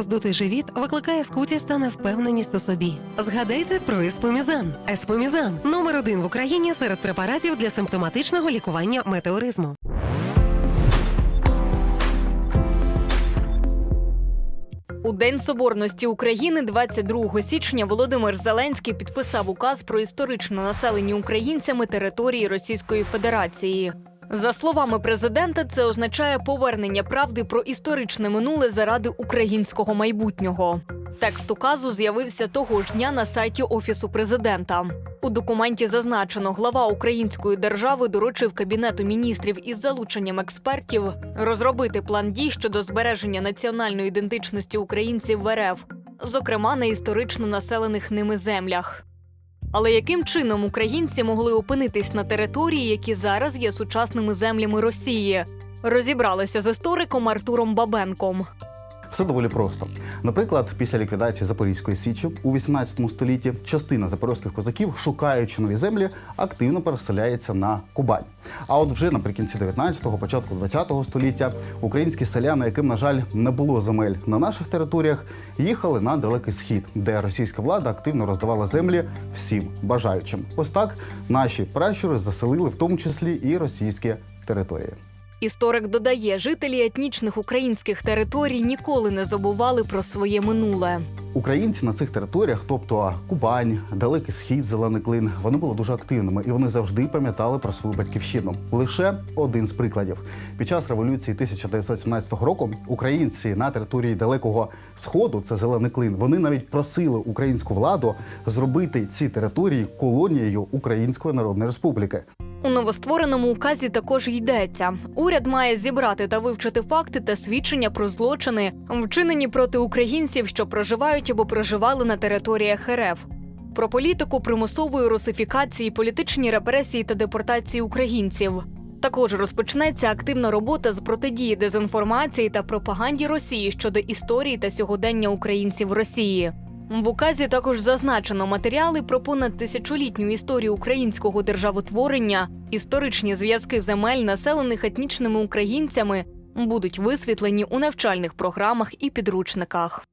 роздутий живіт викликає скутість та невпевненість у собі. Згадайте про еспомізан. Еспомізан номер один в Україні серед препаратів для симптоматичного лікування метеоризму. У День Соборності України, 22 січня, Володимир Зеленський підписав указ про історично населені українцями території Російської Федерації. За словами президента, це означає повернення правди про історичне минуле заради українського майбутнього. Текст указу з'явився того ж дня на сайті офісу президента. У документі зазначено, глава української держави доручив кабінету міністрів із залученням експертів розробити план дій щодо збереження національної ідентичності українців в РФ, зокрема на історично населених ними землях. Але яким чином українці могли опинитись на території, які зараз є сучасними землями Росії? Розібралися з істориком Артуром Бабенком. Все доволі просто. Наприклад, після ліквідації Запорізької січі у 18 столітті частина запорозьких козаків, шукаючи нові землі, активно переселяється на Кубань. А от вже наприкінці 19-го, початку 20-го століття українські селяни, яким, на жаль, не було земель на наших територіях, їхали на далекий схід, де російська влада активно роздавала землі всім бажаючим. Ось так наші пращури заселили в тому числі і російські території. Історик додає, жителі етнічних українських територій ніколи не забували про своє минуле. Українці на цих територіях, тобто Кубань, Далекий Схід, Зелений Клин, вони були дуже активними і вони завжди пам'ятали про свою батьківщину. Лише один з прикладів. Під час революції 1917 року українці на території Далекого Сходу, це Зелений Клин, вони навіть просили українську владу зробити ці території колонією Української Народної Республіки. У новоствореному указі також йдеться: уряд має зібрати та вивчити факти та свідчення про злочини, вчинені проти українців, що проживають або проживали на територіях РФ. Про політику примусової русифікації, політичні репресії та депортації українців. Також розпочнеться активна робота з протидії дезінформації та пропаганді Росії щодо історії та сьогодення українців Росії. В указі також зазначено матеріали про понад тисячолітню історію українського державотворення, історичні зв'язки земель, населених етнічними українцями, будуть висвітлені у навчальних програмах і підручниках.